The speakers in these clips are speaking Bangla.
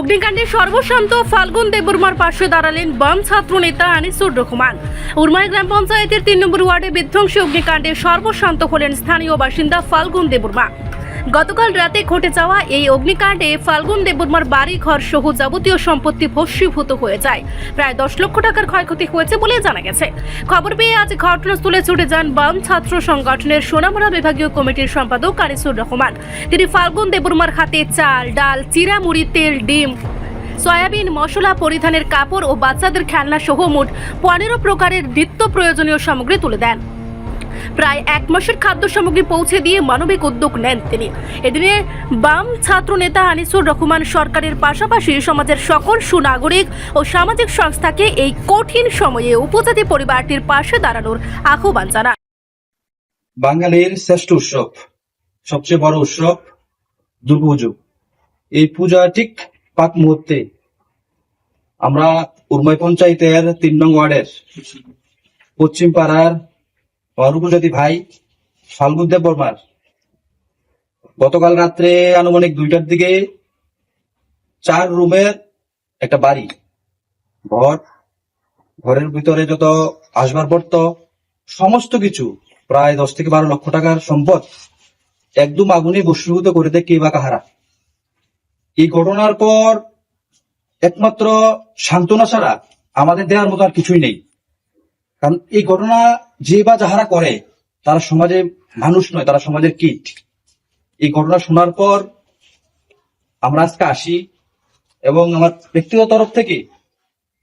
অগ্নিকাণ্ডে সর্বশান্ত ফাল্গুন দেববর্মার পাশে দাঁড়ালেন বাম ছাত্র নেতা আনিসুর রহমান। উর্মায় গ্রাম পঞ্চায়েতের তিন নম্বর ওয়ার্ডে বিধ্বংসী অগ্নিকাণ্ডে সর্বশান্ত হলেন স্থানীয় বাসিন্দা ফাল্গুন দেববর্মা। গতকাল রাতে ঘটে যাওয়া এই অগ্নিকাণ্ডে ফাল্গুন দেববর্মার বাড়ি ঘর সহ যাবতীয় সম্পত্তি ভস্মীভূত হয়ে যায়। প্রায় দশ লক্ষ টাকার ক্ষয়ক্ষতি হয়েছে বলে জানা গেছে। খবর পেয়ে আজ ঘটনাস্থলে ছুটে যান বাম ছাত্র সংগঠনের সোনামুড়া বিভাগীয় কমিটির সম্পাদক কারিসুর রহমান। তিনি ফাল্গুন দেববর্মার হাতে চাল, ডাল চিরা মুড়ি তেল, ডিম, সয়াবিন, মশলা, পরিধানের কাপড় ও বাচ্চাদের খেলনা সহ মোট পনেরো প্রকারের নিত্য প্রয়োজনীয় সামগ্রী তুলে দেন। প্রায় এক মাসের খাদ্য সামগ্রী পৌঁছে দিয়ে মানবিক উদ্যোগ নেন তিনি। এদিনে বাম ছাত্র নেতা আনিসুর রহমান সরকারের পাশাপাশি সমাজের সকল সুনাগরিক ও সামাজিক সংস্থাকে এই কঠিন সময়ে উপজাতি পরিবারটির পাশে দাঁড়ানোর আহ্বান জানান। বাঙালির শ্রেষ্ঠ উৎসব, সবচেয়ে বড় উৎসব দুর্গাপুজো। এই পূজা ঠিক পাক মুহূর্তে আমরা উর্মাই পঞ্চায়েতের তিন নং ওয়ার্ডের পশ্চিম পাড়ার আমার উপজাতি ভাই ফাল্গুন বর্মার। গতকাল রাত্রে আনুমানিক দুইটার দিকে চার রুমের একটা বাড়ি, ঘর, ঘরের ভিতরে যত আসবাবপত্র, সমস্ত কিছু, প্রায় দশ থেকে বারো লক্ষ টাকার সম্পদ একদম আগুনে বসীভূত করে দেয় কে বা কাহারা। এই ঘটনার পর একমাত্র সান্ত্বনা ছাড়া আমাদের দেওয়ার মতো আর কিছুই নেই। কারণ এই ঘটনা যে বা যাহারা করে, তারা সমাজে মানুষ নয়, তারা সমাজের কীট। এই ঘটনা শোনার পর আমরা আজকে আসি এবং আমার ব্যক্তিগত তরফ থেকে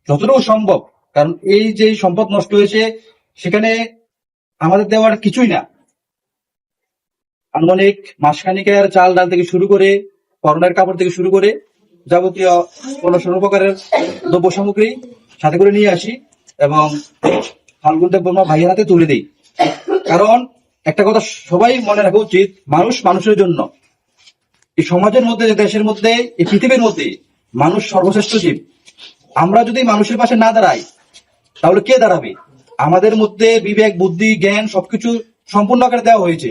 যতটুকু সম্ভব, কারণ এই যে সম্পদ নষ্ট হয়েছে, সেখানে আমাদের দেওয়ার কিছুই না। আনুমানিক মাসখানিকের চাল ডাল থেকে শুরু করে, করোনার কাপড় থেকে শুরু করে যাবতীয় কোন সর্বপ্রকারের দ্রব্য সামগ্রী সাথে করে নিয়ে আসি এবং ফাল্গুন দেব বর্মা ভাইয়ের হাতে তুলে দিই। কারণ একটা কথা সবাই মনে রাখা উচিত, মানুষ মানুষের জন্য। এই সমাজের মধ্যে দেশের মধ্যে, এই পৃথিবীর মধ্যে মানুষ সর্বশ্রেষ্ঠ জীব। আমরা যদি মানুষের পাশে না দাঁড়াই, তাহলে কে দাঁড়াবে? আমাদের মধ্যে বিবেক, বুদ্ধি, জ্ঞান সবকিছু সম্পূর্ণ আকারে দেওয়া হয়েছে।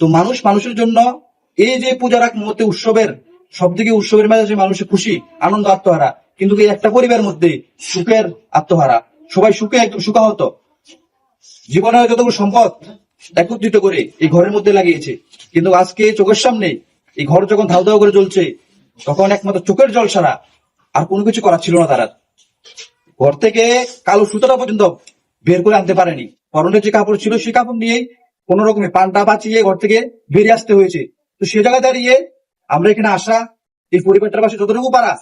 তো মানুষ মানুষের জন্য এই যে পূজার এক মুহূর্তে উৎসবের সব থেকে উৎসবের মেজাজে মানুষের খুশি, আনন্দ, আত্মহারা, কিন্তু এই একটা পরিবার মধ্যে সুখের আত্মহারা। সবাই সুখে একদম সুখাহত। জীবনে যতগুলো সম্পদ একত্রিত করে এই ঘরের মধ্যে লাগিয়েছে, কিন্তু আজকে চোখের সামনে এই ঘর যখন ধাও ধাও করে জ্বলছে, তখন একমাত্র চোখের জল ছাড়া আর কোনো কিছু করার ছিল না তারা। ঘর থেকে কালো সুতোটা পর্যন্ত বের করে আনতে পারেনি। পরনের যে কাপড় ছিল সেই কাপড় নিয়েই কোন রকমে পানটা বাঁচিয়ে ঘর থেকে বেরিয়ে আসতে হয়েছে। তো সে জায়গায় দাঁড়িয়ে আমরা এখানে আসা, এই পরিবারটার পাশে যতটুকু পারা,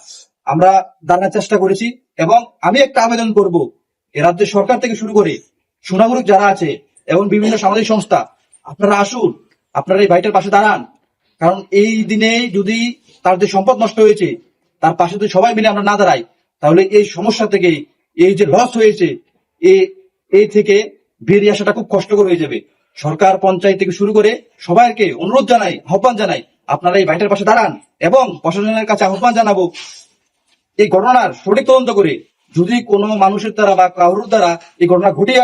আমরা দাঁড়ানোর চেষ্টা করেছি এবং আমি একটা আবেদন করব। এ রাজ্যের সরকার থেকে শুরু করে সুনাগরিক যারা আছে এবং বিভিন্ন সামাজিক সংস্থা, আপনারা আসুন, আপনারা এই ভাইটার পাশে দাঁড়ান। কারণ এই দিনে যদি তার যে সম্পদ নষ্ট হয়েছে, তার পাশে যদি সবাই মিলে আমরা না দাঁড়াই, তাহলে এই সমস্যা থেকে, এই যে লস হয়েছে এই থেকে বেরিয়ে আসাটা খুব কষ্টকর হয়ে যাবে। সরকার, পঞ্চায়েত থেকে শুরু করে সবাইকে অনুরোধ জানাই, আহ্বান জানাই, আপনারা এই ভাইটার পাশে দাঁড়ান এবং প্রশাসনের কাছে আহ্বান জানাব, এই ঘটনার সঠিক তদন্ত করে যদি কোনো মানুষের দ্বারা বা কারোর দ্বারা এই ঘটনা ঘটিয়ে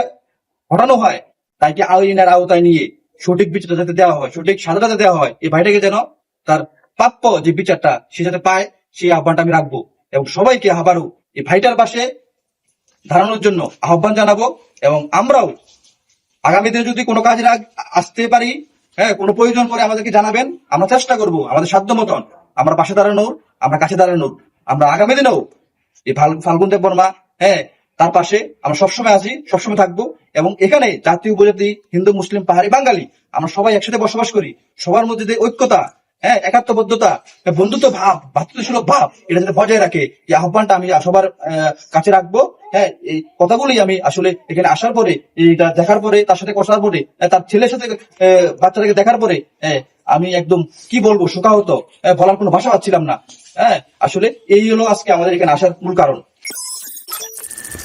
ঘটানো হয় তাকে আইনের আওতায় নিয়ে সঠিক বিচারটা যাতে দেওয়া হয়, সঠিক সাজা যাতে দেওয়া হয়, এই ভাইটাকে যেন তার প্রাপ্য যে বিচারটা সে যাতে পায়, সেই আহ্বানটা আমি রাখব। এবং সবাইকে আবারও এই ভাইটার পাশে দাঁড়ানোর জন্য আহ্বান জানাব এবং আমরাও আগামী দিনে যদি কোনো কাজে আসতে পারি হ্যাঁ কোনো প্রয়োজন পরে আমাদেরকে জানাবেন, আমরা চেষ্টা করব আমাদের সাধ্য মতন আমরা পাশে দাঁড়ানোর, আমরা কাছে দাঁড়ানোর। আমরা আগামী দিনেও এই ফাল- ফাল্গুন দেব বর্মা হ্যাঁ তার পাশে আমরা সবসময় আছি সবসময় থাকব এবং এখানে জাতীয় উপজাতি হিন্দু মুসলিম পাহাড়ি বাঙালি আমরা সবাই একসাথে বসবাস করি। সবার মধ্যে যে ঐক্যতা হ্যাঁ একাত্মবদ্ধতা বন্ধুত্ব ভাব ভাতৃসুলভ ভাব এটা যাতে বজায় রাখে এই আহ্বানটা আমি সবার কাছে রাখব। হ্যাঁ এই কথাগুলি আমি আসলে এখানে আসার পরে এইটা দেখার পরে তার সাথে কষার পরে আহ, তার ছেলের সাথে বাচ্চাটাকে দেখার পরে হ্যাঁ, আমি একদম কি বলব শোকাহত আহ, বলার কোনো ভাষা পাচ্ছিলাম না। হ্যাঁ আসলে এই হলো আজকে আমাদের এখানে আসার মূল কারণ।